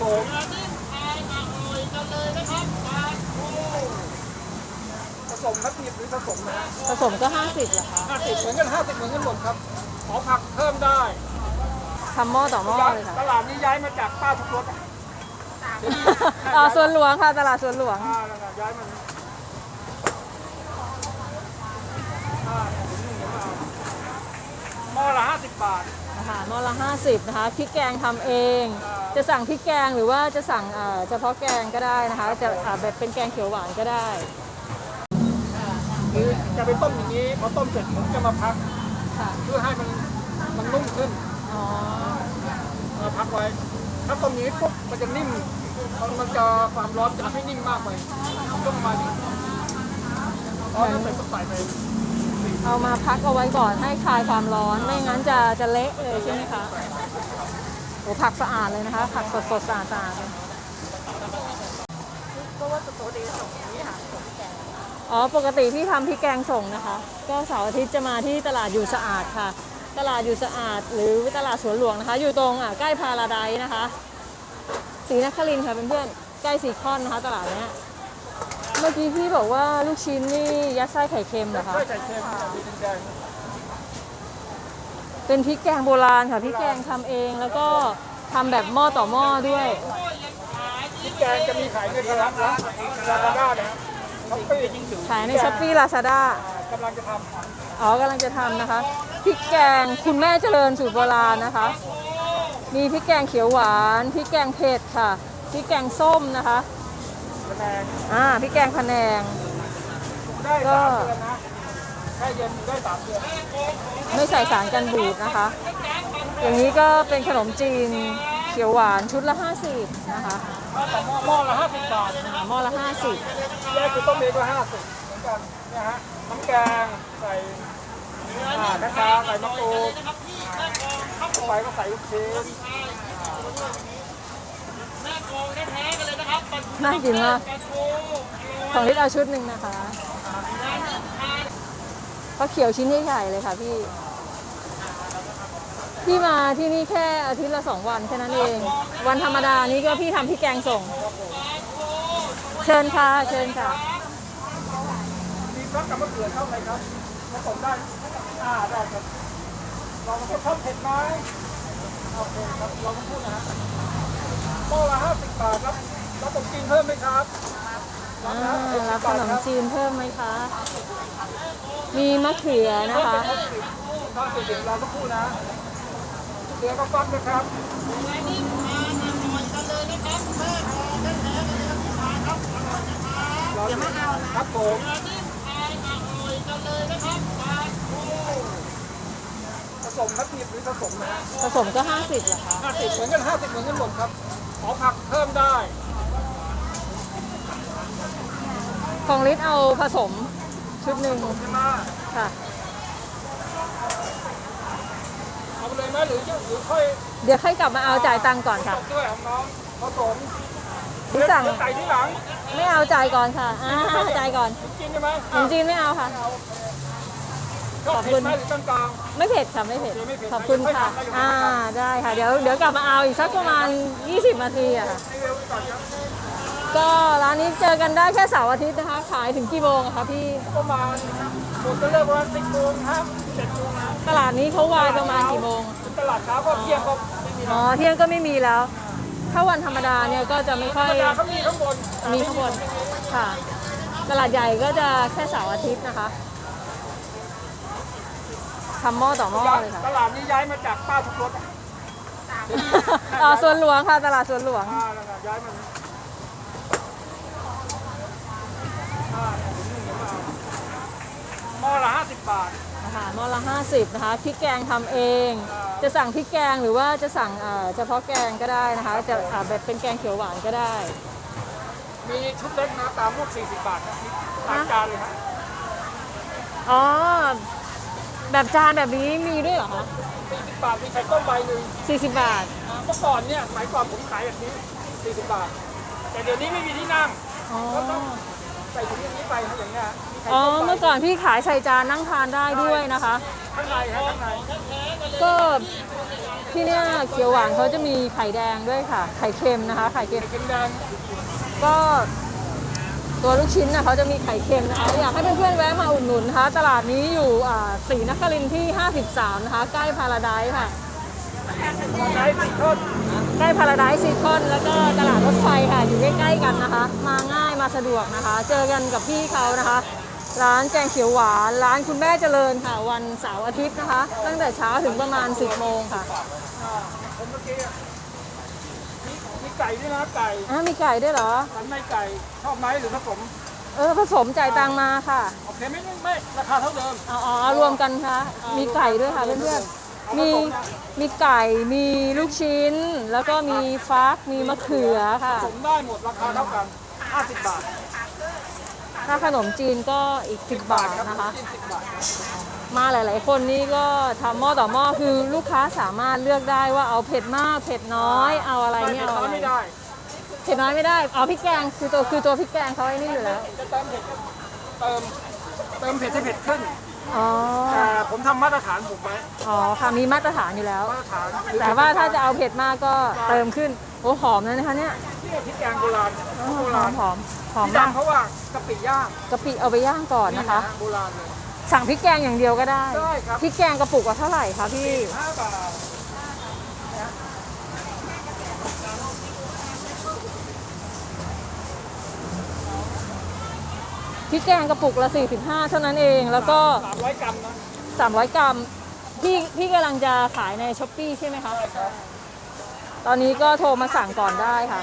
ผมผสมครับผิดหรือผสมนะฮะผสมก็ 50เหรอคะห้าสิบเหมือนกันห้าสิบเหมือนกันหมดครับ ขอผักเพิ่มได้ทำหม้อต่อหม้อเลยค่ะตลาดนี้ย้ายมาจากป้าทุกรถอะอ๋อสวนหลวงค่ะ ตลาดสวนหลวง อ่านั่นน่ะย้ายมาเลยอ่าเนี่ยถึงหนึ่งเดี๋ยวมาเอาหม้อละห้าสิบบาทนะคะหม้อละ 50 นะคะพริกแกงทำเอง จะสั่งพริกแกงหรือว่าจะสั่งเอ่อเฉพาะแกงก็ได้นะคะ จะอ่าแบบเป็นแกงเขียวหวานก็ได้หรือจะไปต้มอย่างนี้พอต้มเสร็จผมจะมาพักค่ะเพื่อให้มันมันนุ่มขึ้นอ๋อมาพักไว้ ถ้าต้มอย่างนี้ปุ๊บมันจะนิ่มมันมันจะความร้อนจะไม่นิ่มมากไปต้องมาดิพอแล้วเสร็จก็ใส่ไปเอามาพักเอาไว้ก่อนให้คลายความร้อนไม่งั้นจะจะเละเลยใช่ไหมคะโอ้ ผักสะอาดเลยนะคะ ผักสดสดๆสะอาดสะอาดเลยอ๋อ ปกติพี่ทำพริกแกงส่งนะคะ ก็เสาร์อาทิตย์จะมาที่ตลาดอยู่สะอาดค่ะ ตลาดอยู่สะอาด หรือตลาดสวนหลวงนะคะ อยู่ตรงอะใกล้พาราไดซ์นะคะศรีนครินทร์ค่ะเพื่อนๆใกล้สีคอนนะคะ ตลาดเนี้ยเมื่อกี้พี่บอกว่าลูกชิ้นนี่ยัดไส้ไข่เค็มเหรอคะใส่ไข่เค็มมีแดง เป็นพริกแกงโบราณค่ะพริกแกงทำเองแล้วก็ทำแบบหม้อต่อหม้อด้วย พริกแกงจะมีขายในตลาดนะลาซาด้านะครับช้อปปี้ยิ่งถึงขายในช้อปปี้ลาซาด้า กำลังจะทอ๋อกำลังจะทำนะคะพริกแกงคุณแม่เจริญสูตรโบราณนะคะ มีพริกแกงเขียวหวานพริกแกงเผ็ดค่ะพริกแกงส้มนะคะำคะแนนอ่าพริกแกงพะแนง ได้ก็สามเดือนนะ ได้สามเดือนไม่ใส่สารกันบูดนะคะ อย่างนี้ก็เป็นขนมจีนเขียวหวานชุดละ 50 นะคะถ้าต่อหม้อหม้อละห้าสิบบาทอ่าหม้อละ 50แยกคือต้มเองก็ห้าสิบเหมือนกันเนี่ยฮะน้ำแกงใส่อ่านะคะใส่มะกรูดอ่าเข้าไปก็ใส่ลูกชิ้นน่ากินมากของลิตรเอาชุดหนึ่งนะคะ เขาเขียวชิ้นใหญ่ๆเลยค่ะพี่ พี่มาที่นี่แค่อาทิตย์ละสองวันแค่นั้นเอง วันธรรมดานี้ก็พี่ทำพี่แกงส่ง เชิญค่ะ เชิญค่ะ มีซอสกับมะเขือเข้าไหมครับผสมได้อ่าได้ครับลองชอบเผ็ดไหมโอเคครับลองพูดนะฮะหม้อละห้าสิบบาทครับแล้วผมกินเพิ่มไหมครับอ่ารับขนมจีนเพิ่มไหมคะ มีมะเขือนะคะถ้าสิบเดี๋ยวเราต้องพูดนะเดี๋ยวก็ฟักนะครับอย่ามาเอาครับผมผสมครับผิดหรือผสมนะฮะผสมก็50เหรอคะห้าสิบเหมือนกันห้าสิบเหมือนกันหมดครับ ขอผักเพิ่มได้ ของลิตรเอาผสม ชุดหนึ่งใช่ไหมค่ะเอาไปเลยไหมหรือจะหรือค่อยเดี๋ยวค่อยกลับมาเอาจ่ายตังค์ก่อนค่ะตบด้วยของน้องผสมพี่สั่งเดี๋ยวใส่ที่หลัง ไม่เอาจ่ายก่อนค่ะอ่าจ่ายก่อนกินใช่ไหมขนมจีนไม่เอาค่ะชอบเผ็ดไหมหรือกลางไม่เผ็ดค่ะไม่เผ็ดโอเคไม่เผ็ดขอบคุณค่ะไม่เผ็ดอ่าได้ค่ะ เดี๋ยวเดี๋ยวกลับมาเอาอีกสักประมาณ 20นาทีอะค่ะๆให้เร็วไป ก่อนครับก็ร้านนี้เจอกันได้แค่เสาร์อาทิตย์นะคะ ขายถึงกี่โมงอะคะพี่ ประมาณผมจะเลิกประมาณสิบโมงครับเจ็ดโมงนะตลาดนี้เขาวายประมาณกี่โมงถึงตลาดเช้าก็เที่ยงก็ไม่มีอ๋อเที่ยงก็ไม่มีแล้ว ถ้าวันธรรมดาเนี่ยก็จะไม่ค่ธรอยรมดาเขามีข้างบนมีข้างบนค่ะ ตลาดใหญ่ก็จะแค่เสาร์อาทิตย์นะคะทำหม้อต่อหม้อเลยค่ะ ตลาดนี้ย้ายมาจากป้าทุกรถอะ อ๋อสวนหลวงค่ะ ตลาดสวนหลวง อ่านั่นน่ะย้ายมาอ่าถึง หนึ่งเดี๋ยวมาเอาหม้อละห้าสิบบาทนะคะหม้อละ50นะคะพริกแกงทำเอง จะสั่งพริกแกงหรือว่าจะสั่งเอ่อเฉพาะแกงก็ได้นะคะ จะอ่าแบบเป็นแกงเขียวหวานก็ได้ มีชุดเล็กนะตามพวก40 บาทนะตามจานเลยฮะอ๋อ แบบจานแบบนี้มีด้วยเหรอคะ40 บาท มีไข่ต้มใบหนึ่ง40 บาท อ่าเมื่อก่อนเนี่ยสมัยก่อนผมขายแบบนี้40 บาท แต่เดี๋ยวนี้ไม่มีที่นั่ง อ๋อ ก็ต้อง ใส่ถุงอย่างนี้ไปฮะอย่างเงี้ยมีไข่อ๋อต้มใบเมื่อก่อนพี่ขายใส่จานนั่งทานได้ด้วยนะคะใข้างในฮะข้างในก็ที่เนี่ยเขียวหวานเขาจะมีไข่แดงด้วยค่ะ ไข่เค็มนะคะ ไข่เค็มเค็มแดงก็ ตัวลูกชิ้นนะเขาจะมีไข่เค็มนะคะอยากให้เพื่อนๆแวะมาอุดหนุนนะคะ ตลาดนี้อยู่อ่าศรีนครินทร์ที่ 53 นะคะ ใกล้พาราไดซ์ค่ะ ใช้สีทอด ใกล้พาราไดซ์ซีคอนแล้วก็ตลาดรถไฟค่ะ อยู่ใกล้ๆกันนะคะ มาง่าย มาสะดวกนะคะ เจอกันกับพี่เขานะคะ ร้านแกงเขียวหวาน ร้านคุณแม่เจริญค่ะ วันเสาร์อาทิตย์นะคะ ตั้งแต่เช้าถึงประมาณ 10 โมงค่ะอ่าผมเมื่อกี้อะมีมีไก่ด้วยนะไก่อะมีไก่ด้วยเหรอสันในไก่ชอบไหมหรือผสมเออผสมจ่ายตังมาค่ะโอเคไม่ไม่ไม่ราคาเท่าเดิมเอาเอาเอารวมกันค่ะ มีไก่ด้วยค่ะเพื่อนๆมีมีไก่มีลูกชิ้น แล้วก็มีฟักมีมะเขือค่ะผสมได้หมดราคาเท่ากัน 50 บาทถ้าขนมจีนก็อีก 10 บาทนะคะ20บาทครับมาหลาย ๆ คนนี่ก็ทำหม้อต่อหม้อคือลูกค้าสามารถเลือกได้ว่าเอาเผ็ดมากเผ็ดน้อยเอาอะไรไม่เนี่ยเผ็ดเอาน้ออะยไร ไม่ได้เผ็ดน้อยไม่ได้ เอาพริกแกงคือตัวคือตัวพริกแกงเขาไอ้นี่อยู่แล้ว จะเติมเผ็ดก็เติม เติมเผ็ดให้เผ็ดขึ้น อ๋อ แต่ผมทำมาตรฐานผมไว้อ๋อค่ะมีมาตรฐานอยู่แล้ว มาตรฐานหรือแต่ว่าถ้าจะเอาเผ็ดมากก็เติมขึ้น โอ้หอมเลยนะคะเนี่ยที่พริกแกงโบราณหโบอรามณหอมหอมที่มากดำเพราะว่ากะปิย่างกะปิเอาไปย่างก่อนนะคะ โบราณเลยสั่งพริกแกงอย่างเดียวก็ได้ ได้ครับพริกแกงกระปุกละเท่าไหร่คะพี่5บาท พริกแกงกระปุกละ 45 เท่านั้นเอง แล้วก็ 300 กรัมนะ300 กรัม พี่พี่กำลังจะขายในช้อปปีใช่ไหมคะใช่ครับตอนนี้ก็โทรมาสั่งก่อนได้ค่ะ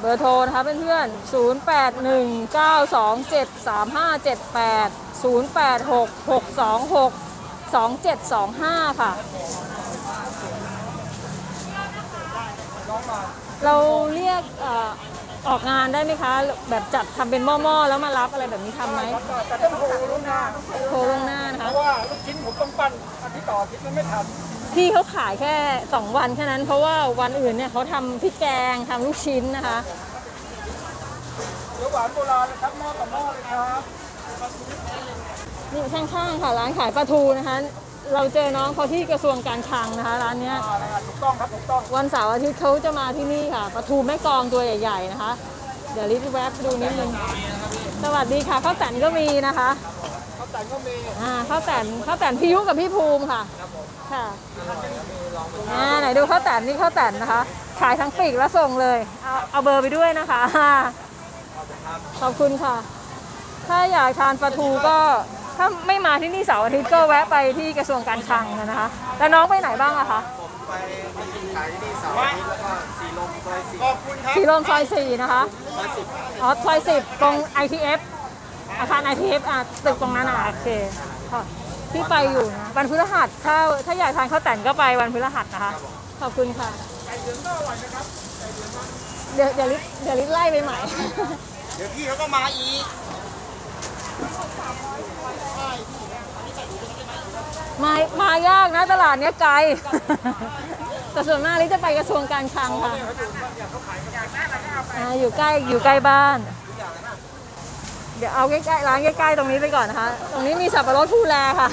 เบอร์โทรนะคะเพื่อนๆ 0819273578 0866262725 ค่ะน้องมาเราเรียกเอ่อออกงานได้ไหมคะ แบบจัดทำเป็นหม้อๆแล้วมารับอะไรแบบนี้ทำไหมครับแต่ต้องโทรล่วงหน้าโทรล่วงหน้านะเพคะ ราะว่าลูกชิ้นผมต้องปั้นอาทิตย์ต่ออาทิตย์มันไม่ทันพี่เขาขายแค่ 2 วันแค่นั้น เพราะว่าวันอื่นเนี่ยเขาทำพริกแกงทำลูกชิ้นนะคะ เดี๋ยวหวานโบราณนะครับหม้อต่อหม้อเลยครับนี่ข้างๆค่ะร้านขายปลาทูนะคะ เราเจอน้องเขาที่กระทรวงการคลังนะคะร้านเนี้ยอ่านะครับถูกต้องครับถูกต้องวันเสาร์อาทิตย์เขาจะมาที่นี่ค่ะปลาทูแม่กลองตัวใหญ่ ๆนะคะ เดี๋ยวรีบแวบดูนิดนึงสวัสดีค่ะข้าวแตนก็มีนะคะข้าวแต่งก็มีอ่าข้าวแตนข้าวแตนพี่ยุกับพี่ภูมิค่ะค่ะอ่าไหนดูข้าวแตนนี่ข้าวแตนนะคะ ขายทั้งปีกและส่งเลยเอาเอาเบอร์ไปด้วยนะคะ ขอบคุณค่ะ ถ้าอยากทานปลาทูก็ ถ้าไม่มาที่นี่เสาร์อาทิตย์ก็แวะไปที่กระทรวงการคลังนะคะ แล้วน้องไปไหนบ้างอะคะไปมีขายที่นี่เสาร์อาทิตย์แล้วก็สีลมซอยสี่ขอบคุณครับสีลมซอยสี่นะคะซอยสิบอ๋อซอยสิบตรง ITF อาคาร ITF อะตึกตรงนั้นอะโอเคค่ะพี่ไปอยู่นะวันพฤหัสถ้าถ้าอยากทานข้าวแต่นก็ไปวันพฤหัสนะคะ ขอบคุณค่ะไก่เหลืองก็อร่อยนะครับเดี๋ยวเดี๋ยวลิเดี๋ยวลิไล่ไปใหม่ เดี๋ยวพี่เขาก็มาอีก มามายากนะตลาดเนี้ยไกล แต่ส่วนมากลิจะไปกระทรวงการคลังค่ะอ่าอยู่ใกล้อยู่ใกล้บ้าน เดี๋ยวเอาใกล้ๆร้านใกล้ๆตรงนี้ไปก่อนนะคะ ตรงนี้มีสับปะรดภูแลค่ะ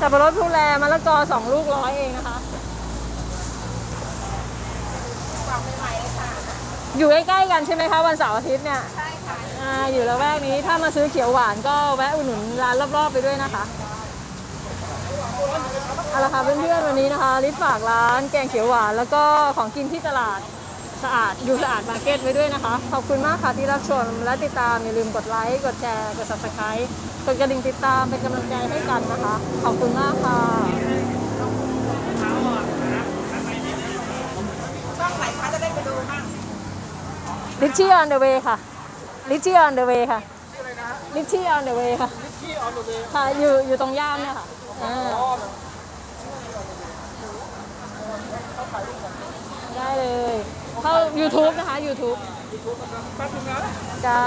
สับปะรดภูแลมะละกอสองลูกร้อยเองนะคะ อยู่ใกล้ๆกันใช่ไหมคะวันเสาร์อาทิตย์เนี่ยใช่ค่ะอ่าอยู่ละแวกนี้ถ้ามาซื้อเขียวหวานก็แวะอุดหนุนร้านรอบๆไปด้วยนะคะเอาละค่ะเพื่อนๆวันนี้นะคะลิฟฝากร้านแกงเขียวหวาน แล้วก็ของกินที่ตลาดสะอาดอยู่สะอาดมาร์เก็ตไว้ด้วยนะคะ ขอบคุณมากค่ะที่รับชมและติดตาม อย่าลืมกดไลค์กดแชร์ กด subscribe กดกระดิ่งติดตามเป็นกำลังใจให้กันนะคะ ขอบคุณมากค่ะ ลิชชี่ออนเดอะเวย์ค่ะลิชชี่ออนเดอะเวย์ค่ะลิชชี่ออนเดอะเวย์ค่ะที่ออนเดอะเวย์ค่ะอยู่อยู่ตรงย่านเนี่ยค่ะอ่าได้เลยเข้า YouTube นะคะ YouTube แป๊บนึงนะจ้า